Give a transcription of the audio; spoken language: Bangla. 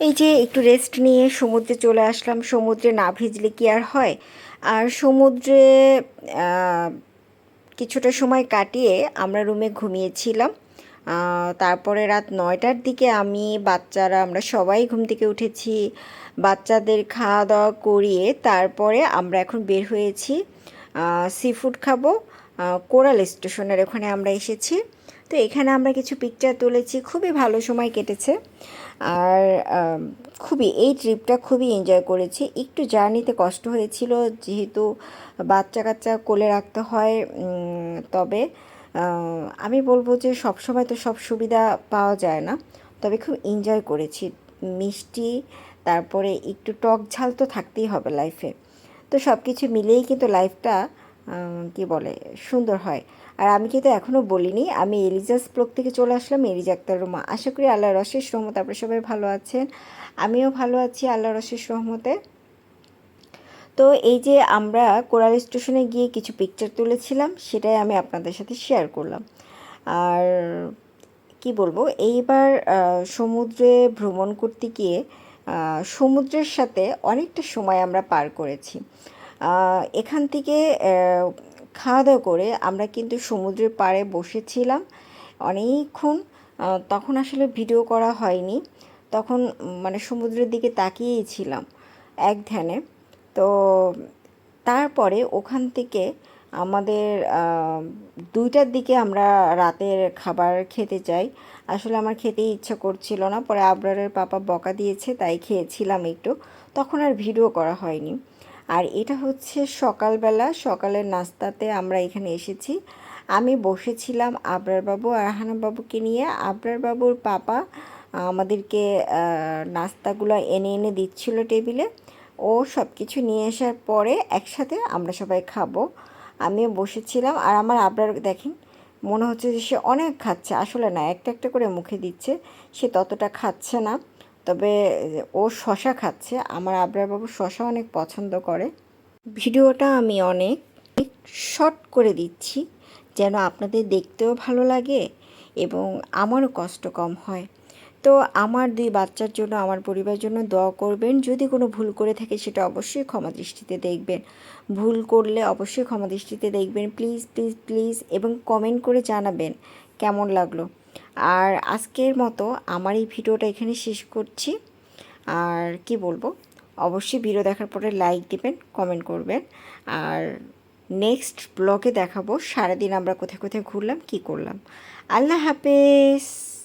এই যে একটু রেস্ট নিয়ে সমুদ্রে চলে আসলাম, সমুদ্রে না ভিজলে কি আর হয়? আর সমুদ্রে কিছুটা সময় কাটিয়ে আমরা রুমে ঘুমিয়েছিলাম। তারপরে রাত নয়টার দিকে আমি, বাচ্চারা, আমরা সবাই ঘুম থেকে উঠেছি। বাচ্চাদের খাওয়া দাওয়া করিয়ে তারপরে আমরা এখন বের হয়েছি। সি ফুড খাব। কোরাল স্টেশনের ওখানে আমরা এসেছি। তো এখানে আমরা কিছু পিকচার তুলেছি, খুবই ভালো সময় কেটেছে। আর খুবই, এই ট্রিপটা খুবই এনজয় করেছি। একটু জার্নিতে কষ্ট হয়েছিল, যেহেতু বাচ্চা কাচ্চা কোলে রাখতে হয় তবে আমি বলব যে সব সময় তো সব সুবিধা পাওয়া যায় না। তবে খুব এনজয় করেছি। মিষ্টি, তারপরে একটু টক ঝাল তো থাকতেই হবে লাইফে তো সব কিছু মিলিয়েই কিন্তু লাইফটা কি বলে, সুন্দর হয়। আর আমি কিন্তু এখনও বলিনি, আমি এলিজাস ব্লগ থেকে চলে আসলাম, এলিজা আক্তার রুমা। আশা করি আল্লাহর অশেষ রহমত আপনারা সবাই ভালো আছেন। আমিও ভালো আছি আল্লাহর অশেষ রহমতে। তো এই যে আমরা কোরাল স্টেশনে গিয়ে কিছু পিকচার তুলেছিলাম, সেটাই আমি আপনাদের সাথে শেয়ার করলাম। আর কি বলব, এইবার সমুদ্রে ভ্রমণ করতে গিয়ে সমুদ্রের সাথে অনেকটা সময় আমরা পার করেছি। এখান থেকে খাওয়া দাওয়া করে আমরা কিন্তু সমুদ্রের পাড়ে বসেছিলাম অনেকক্ষণ। তখন আসলে ভিডিও করা হয়নি। তখন মানে সমুদ্রের দিকে তাকিয়েই ছিলাম এক ধ্যানে। তো তারপরে ওখান থেকে আমাদের দুইটার দিকে আমরা রাতের খাবার খেতে চাই। আসলে আমার খেতেই ইচ্ছা করছিল না, পরে আবরারের পাপা বকা দিয়েছে, তাই খেয়েছিলাম একটু। তখন আর ভিডিও করা হয়নি। আর এটা হচ্ছে সকালবেলা, সকালের নাস্তাতে আমরা এখানে এসেছি। আমি বসেছিলাম আবরার বাবু আর আহানা বাবুকে নিয়ে। আবরার বাবুর পাপা আমাদেরকে নাস্তাগুলো এনে এনে দিচ্ছিল টেবিলে। ও সব কিছু নিয়ে আসার পরে একসাথে আমরা সবাই খাব। আমিও বসেছিলাম আর আমার আবরার, দেখেন, মনে হচ্ছে যে সে অনেক খাচ্ছে। আসলে না, একটা একটা করে মুখে দিচ্ছে। সে ততটা খাচ্ছে না। তবে, ও শশা খাচ্ছে। আমার আবরার বাবু শশা অনেক পছন্দ করে। ভিডিওটা আমি অনেক শর্ট করে দিচ্ছি, যেন আপনাদের দেখতেও ভালো লাগে এবং আমারও কষ্ট কম হয়। তো আমার দুই বাচ্চার জন্য, আমার পরিবারের জন্য দোয়া করবেন। যদি কোনো ভুল করে থাকে সেটা অবশ্যই ক্ষমা দৃষ্টিতে দেখবেন। ভুল করলে অবশ্যই ক্ষমা দৃষ্টিতে দেখবেন। প্লিজ প্লিজ প্লিজ এবং কমেন্ট করে জানাবেন কেমন লাগল। আর আজকের মতো আমার এই ভিডিওটা এখানে শেষ করছি। আর কি বলব? অবশ্যই ভিডিও দেখার পরে লাইক দিবেন কমেন্ট করবেন। আর নেক্সট ব্লগে দেখাবো সারাদিন আমরা কোথায় কোথায় ঘুরলাম, কি করলাম। আল্লাহ হাফেজ!